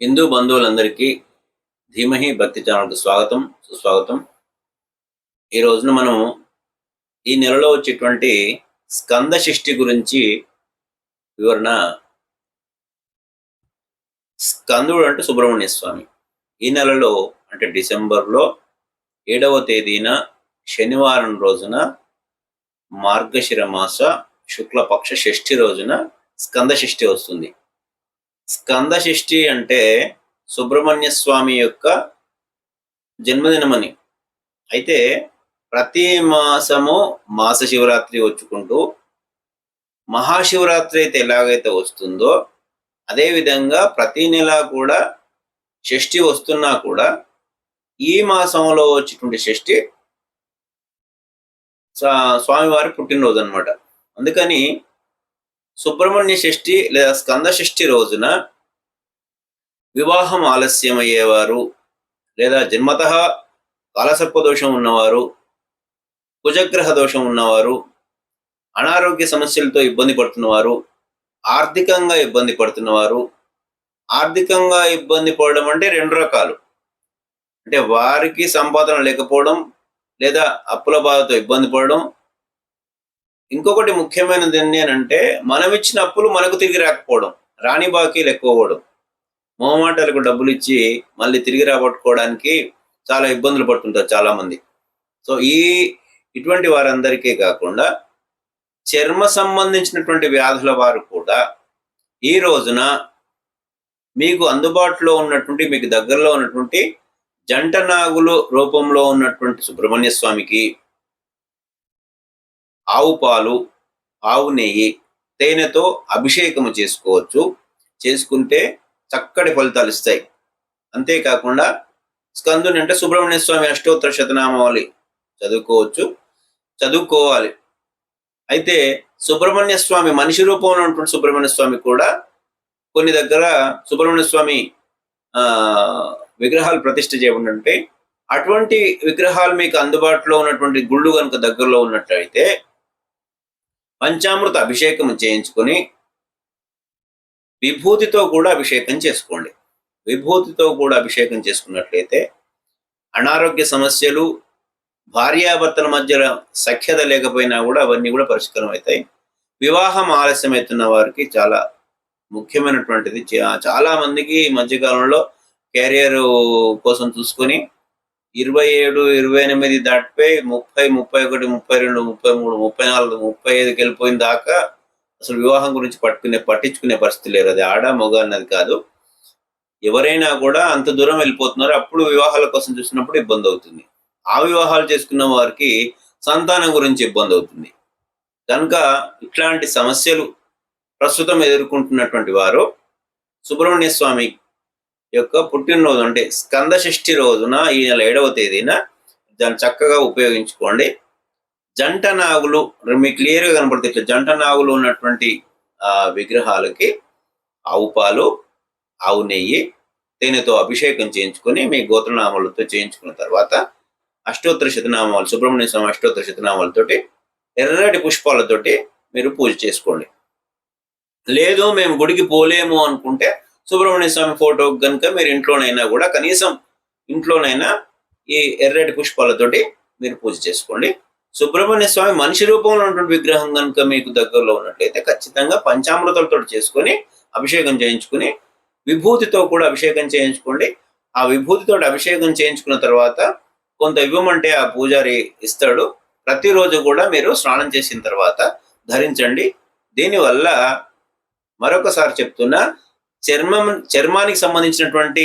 హిందూ బంధువులందరికీ ధీమహి భక్తి ఛానల్కి స్వాగతం సుస్వాగతం. ఈ రోజున మనం ఈ నెలలో వచ్చేటువంటి స్కంద షష్ఠి గురించి వివరణ స్కందుడు అంటే సుబ్రహ్మణ్య స్వామి. ఈ నెలలో అంటే డిసెంబర్లో ఏడవ తేదీన శనివారం రోజున మార్గశిర మాస శుక్లపక్ష షష్ఠి రోజున స్కంద షష్ఠి వస్తుంది. స్కంద షష్ఠి అంటే సుబ్రహ్మణ్య స్వామి యొక్క జన్మదినమని. అయితే ప్రతి మాసము మాస శివరాత్రి వచ్చుకుంటూ మహాశివరాత్రి అయితే ఎలాగైతే వస్తుందో అదే విధంగా ప్రతి నెల కూడా షష్ఠి వస్తున్నా కూడా ఈ మాసంలో వచ్చేటువంటి షష్ఠి స్వామివారి పుట్టినరోజు అన్నమాట. అందుకని సుబ్రహ్మణ్య షష్ఠి లేదా స్కంద షష్ఠి రోజున వివాహం ఆలస్యం అయ్యేవారు లేదా జన్మత కాలసర్ప దోషం ఉన్నవారు కుజగ్రహ దోషం ఉన్నవారు అనారోగ్య సమస్యలతో ఇబ్బంది పడుతున్నవారు ఆర్థికంగా ఇబ్బంది పడుతున్నవారు ఆర్థికంగా ఇబ్బంది పడడం అంటే రెండు రకాలు. అంటే వారికి సంపాదన లేకపోవడం లేదా అప్పుల బాధతో ఇబ్బంది పడడం ఇంకొకటి ముఖ్యమైనది ఏంటి అని అంటే మనం ఇచ్చిన అప్పులు మనకు తిరిగి రాకపోవడం. రాణి బాకీలు ఎక్కువ పోవడం మొహమాటాలకు డబ్బులు ఇచ్చి మళ్ళీ తిరిగి రాబట్టుకోవడానికి చాలా ఇబ్బందులు పడుతుంటారు చాలామంది. సో ఈ ఇటువంటి వారందరికీ కాకుండా చర్మ సంబంధించినటువంటి వ్యాధుల వారు కూడా ఈ రోజున మీకు అందుబాటులో ఉన్నటువంటి మీకు దగ్గరలో ఉన్నటువంటి జంట నాగులు రూపంలో ఉన్నటువంటి సుబ్రహ్మణ్య స్వామికి ఆవు పాలు ఆవు నెయ్యి తేనెతో అభిషేకము చేసుకోవచ్చు. చేసుకుంటే చక్కటి ఫలితాలు ఇస్తాయి. అంతేకాకుండా స్కందుని అంటే సుబ్రహ్మణ్య స్వామి అష్టోత్తర శతనామావళి చదువుకోవచ్చు. చదువుకోవాలి. అయితే సుబ్రహ్మణ్య స్వామి మనిషి రూపంలో ఉన్నటువంటి సుబ్రహ్మణ్య స్వామి కూడా కొన్ని దగ్గర సుబ్రహ్మణ్య స్వామి విగ్రహాలు ప్రతిష్ఠ చేయబడి అటువంటి విగ్రహాలు మీకు అందుబాటులో ఉన్నటువంటి గుళ్ళు కనుక దగ్గరలో ఉన్నట్లయితే పంచామృత అభిషేకం చేయించుకొని విభూతితో కూడా అభిషేకం చేసుకోండి. విభూతితో కూడా అభిషేకం చేసుకున్నట్లయితే అనారోగ్య సమస్యలు భార్యాభర్తల మధ్య సఖ్యత లేకపోయినా కూడా అవన్నీ కూడా పరిష్కారం అవుతాయి. వివాహం ఆలస్యమవుతున్న వారికి చాలా ముఖ్యమైనటువంటిది. చాలా మందికి ఈ మధ్యకాలంలో కెరియర్ కోసం చూసుకొని ఇరవై ఏడు ఇరవై ఎనిమిది దాటిపోయి ముప్పై ముప్పై ఒకటి ముప్పై రెండు ముప్పై మూడు ముప్పై నాలుగు ముప్పై ఐదుకి వెళ్ళిపోయిన దాకా అసలు వివాహం గురించి పట్టుకునే పట్టించుకునే పరిస్థితి లేరు అది ఆడ మగ అన్నది కాదు. ఎవరైనా కూడా అంత దూరం వెళ్ళిపోతున్నారు. అప్పుడు వివాహాల కోసం చూసినప్పుడు ఇబ్బంది అవుతుంది. ఆ వివాహాలు చేసుకున్న వారికి సంతానం గురించి ఇబ్బంది అవుతుంది. కనుక ఇట్లాంటి సమస్యలు ప్రస్తుతం ఎదుర్కొంటున్నటువంటి వారు సుబ్రహ్మణ్య స్వామి యొక్క పుట్టినరోజు అంటే స్కంద షష్ఠి రోజున ఈ నెల ఏడవ తేదీన దాన్ని చక్కగా ఉపయోగించుకోండి. జంట నాగులు మీకు క్లియర్గా కనపడుతుంది. ఇట్లా జంట నాగులు ఉన్నటువంటి విగ్రహాలకి ఆవు పాలు ఆవు నెయ్యి తేనెతో అభిషేకం చేయించుకొని మీ గోత్రనామాలతో చేయించుకున్న తర్వాత అష్టోత్తర శతనామాలు సుబ్రహ్మణ్య స్వామి అష్టోత్తర శతనామాలతోటి ఎర్రటి పుష్పాలతోటి మీరు పూజ చేసుకోండి. లేదు మేము గుడికి పోలేము అనుకుంటే సుబ్రహ్మణ్య స్వామి ఫోటో కనుక మీరు ఇంట్లోనైనా కూడా కనీసం ఇంట్లోనైనా ఈ ఎర్రటి పుష్పాలతోటి మీరు పూజ చేసుకోండి. సుబ్రహ్మణ్య స్వామి మనిషి రూపంలో ఉన్నటువంటి విగ్రహం కనుక మీకు దగ్గరలో ఉన్నట్లయితే ఖచ్చితంగా పంచామృతాలతో చేసుకొని అభిషేకం చేయించుకుని విభూతితో కూడా అభిషేకం చేయించుకోండి. ఆ విభూతితో అభిషేకం చేయించుకున్న తర్వాత కొంత ఇవ్వమంటే ఆ పూజారి ఇస్తాడు. ప్రతిరోజు కూడా మీరు స్నానం చేసిన తర్వాత ధరించండి. దీనివల్ల మరొకసారి చెప్తున్నా చర్మం చర్మానికి సంబంధించినటువంటి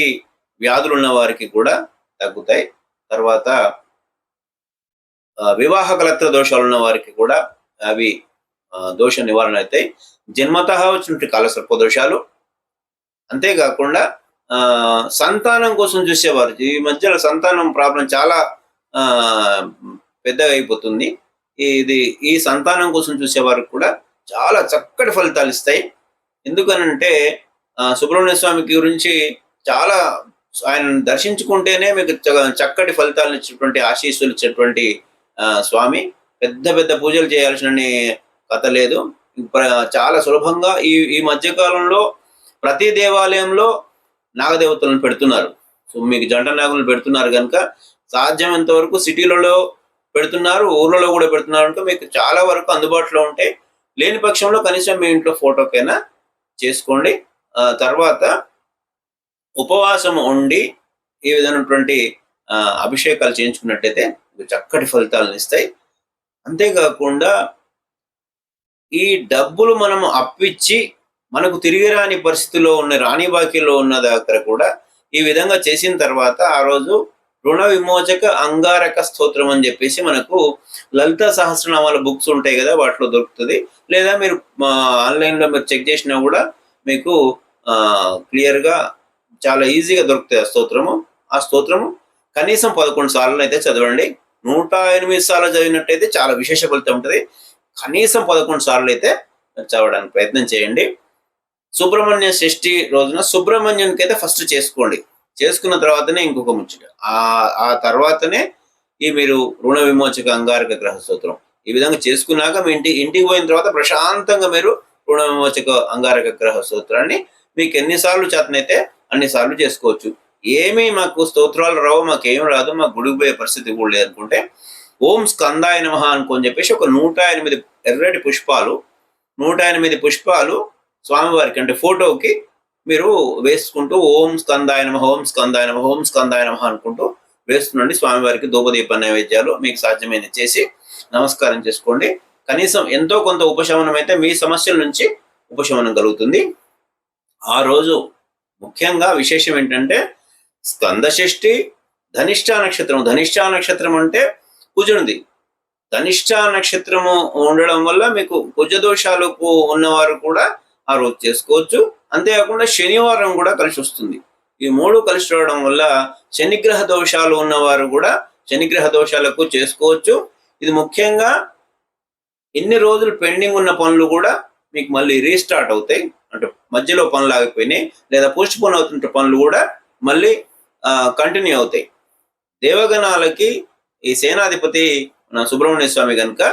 వ్యాధులు ఉన్న వారికి కూడా తగ్గుతాయి. తర్వాత వివాహ కలత్ర దోషాలు ఉన్న వారికి కూడా అవి దోష నివారణ అవుతాయి. జన్మత వచ్చినటువంటి కాలసర్ప దోషాలు. అంతేకాకుండా సంతానం కోసం చూసేవారు. ఈ మధ్యలో సంతానం ప్రాబ్లం చాలా పెద్దగా అయిపోతుంది. ఇది ఈ సంతానం కోసం చూసేవారికి కూడా చాలా చక్కటి ఫలితాలు ఇస్తాయి. ఎందుకనంటే సుబ్రహ్మణ్య స్వామి గురించి చాలా ఆయన దర్శించుకుంటేనే మీకు చ- చక్కటి ఫలితాలను ఇచ్చేటువంటి ఆశీస్సులు ఇచ్చేటువంటి స్వామి. పెద్ద పెద్ద పూజలు చేయాల్సిన కథ లేదు. చాలా సులభంగా ఈ ఈ మధ్యకాలంలో ప్రతి దేవాలయంలో నాగదేవతలను పెడుతున్నారు. సో మీకు జంట నాగులను పెడుతున్నారు కనుక సాధ్యమైనంత వరకు సిటీలలో పెడుతున్నారు ఊర్లలో కూడా పెడుతున్నారు కనుక మీకు చాలా వరకు అందుబాటులో ఉంటాయి లేని పక్షంలో కనీసం మీ ఇంట్లో ఫోటోకైనా చేసుకోండి. తర్వాత ఉపవాసం ఉండి ఈ విధమైనటువంటి అభిషేకాలు చేయించుకున్నట్టయితే చక్కటి ఫలితాలను ఇస్తాయి. అంతేకాకుండా ఈ డబ్బులు మనం అప్పిచ్చి మనకు తిరిగి రాని పరిస్థితిలో ఉన్న రాణి బాకీలో ఉన్న దగ్గర కూడా ఈ విధంగా చేసిన తర్వాత ఆ రోజు రుణ విమోచక అంగారక స్తోత్రం అని చెప్పేసి మనకు లలిత సహస్రనామాల బుక్స్ ఉంటాయి కదా వాటిలో దొరుకుతుంది. లేదా మీరు ఆన్లైన్లో మీరు చెక్ చేసినా కూడా మీకు క్లియర్గా చాలా ఈజీగా దొరుకుతాయి ఆ స్తోత్రము ఆ స్తోత్రము. కనీసం పదకొండు సార్లు అయితే చదవండి. నూట ఎనిమిది సార్లు చదివినట్టయితే చాలా విశేష ఫలితం ఉంటుంది. కనీసం పదకొండు సార్లు అయితే చదవడానికి ప్రయత్నం చేయండి. సుబ్రహ్మణ్య షష్ఠి రోజున సుబ్రహ్మణ్యునికి అయితే ఫస్ట్ చేసుకోండి. చేసుకున్న తర్వాతనే ఇంకొక ముచ్చట. ఆ ఆ తర్వాతనే ఈ మీరు రుణ విమోచక అంగారక గ్రహ స్తోత్రం. ఈ విధంగా చేసుకున్నాక మీ ఇంటి ఇంటికి పోయిన తర్వాత ప్రశాంతంగా మీరు రుణ అంగారక గ్రహ స్తోత్రాన్ని మీకు ఎన్నిసార్లు చేతనైతే అన్నిసార్లు చేసుకోవచ్చు. ఏమీ మాకు స్తోత్రాలు రావు మాకు ఏమి రాదు మాకు గుడికి పోయే పరిస్థితి కూడా లేదనుకుంటే ఓం స్కందాయ నమః అనుకొని చెప్పేసి ఒక నూట ఎనిమిది ఎర్రటి పుష్పాలు నూట ఎనిమిది పుష్పాలు స్వామివారికి అంటే ఫోటోకి మీరు వేసుకుంటూ ఓం స్కందాయ నమ ఓం స్కందాయ నమ ఓం స్కందాయ నమః అనుకుంటూ వేస్తుండండి స్వామివారికి దూపదీప నైవేద్యాలు మీకు సాధ్యమైన చేసి నమస్కారం చేసుకోండి. కనీసం ఎంతో కొంత ఉపశమనం అయితే మీ సమస్యల నుంచి ఉపశమనం కలుగుతుంది. ఆ రోజు ముఖ్యంగా విశేషం ఏంటంటే స్కందషష్ఠి ధనిష్ట నక్షత్రం. ధనిష్ట నక్షత్రం అంటే కుజునిది ధనిష్ట నక్షత్రము ఉండడం వల్ల మీకు కుజ దోషాలకు ఉన్నవారు కూడా ఆ రోజు చేసుకోవచ్చు. అంతేకాకుండా శనివారం కూడా కలిసి వస్తుంది. ఈ మూడు కలిసి రావడం వల్ల శనిగ్రహ దోషాలు ఉన్నవారు కూడా శనిగ్రహ దోషాలకు చేసుకోవచ్చు. ఇది ముఖ్యంగా ఎన్ని రోజులు పెండింగ్ ఉన్న పనులు కూడా మీకు మళ్ళీ రీస్టార్ట్ అవుతాయి. అంటే మధ్యలో పనులు ఆగిపోయినాయి లేదా పోస్ట్ పోన్ అవుతున్న పనులు కూడా మళ్ళీ కంటిన్యూ అవుతాయి. దేవగణాలకి ఈ సేనాధిపతి మన సుబ్రహ్మణ్య స్వామి కనుక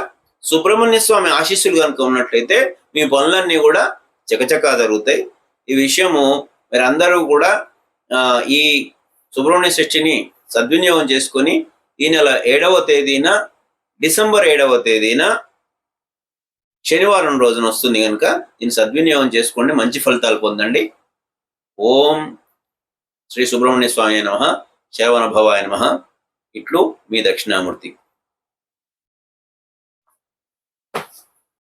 సుబ్రహ్మణ్య స్వామి ఆశీస్సులు కనుక ఉన్నట్లయితే మీ పనులన్నీ కూడా చకచకా జరుగుతాయి. ఈ విషయము మీరు అందరూ కూడా ఈ సుబ్రహ్మణ్య షష్ఠిని సద్వినియోగం చేసుకొని ఈ నెల ఏడవ తేదీన డిసెంబర్ ఏడవ తేదీన శనివారం రోజున వస్తుంది కనుక దీన్ని సద్వినియోగం చేసుకోండి మంచి ఫలితాలు పొందండి. ఓం శ్రీ సుబ్రహ్మణ్య స్వామి నమ శరవణ భవాయ నమ. ఇట్లు మీ దక్షిణామూర్తి.